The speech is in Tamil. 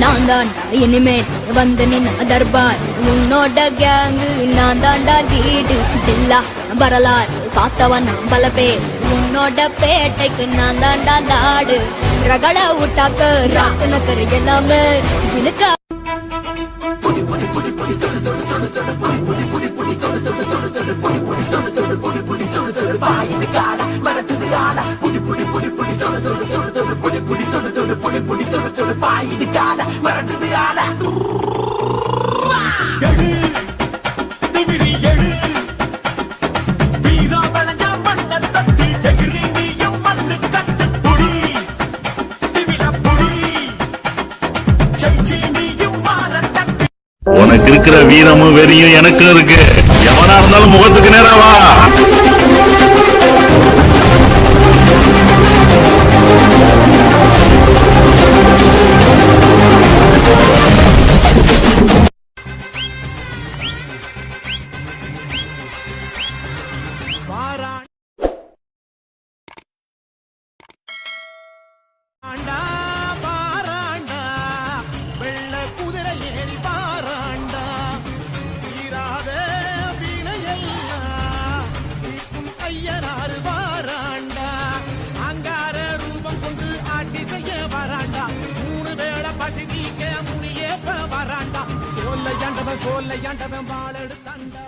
நான் தாண்டா இனிமேல் வந்து நின்ன தர்பார். உன்னோட கேங்கு நான் தாண்டா லீடு இல்லா வரலாறு காத்தவன் பல பேர். உன்னோட பேட்டைக்கு நான் தாண்டா லாடு ரகட விட்டாக்க ராத்தனக்கர் எல்லாமே. எனக்கு எழு திமிரி ஜெயிச்சி நீயும் மாற ஆல உனக்கு இருக்கிற வீரமும் வெறியும் எனக்கும் இருக்கு. எவனா இருந்தாலும் முகத்துக்கு நேரவா போல முனியேப்ப வராண்டா சோல்ல வாழெடுத்தாண்டா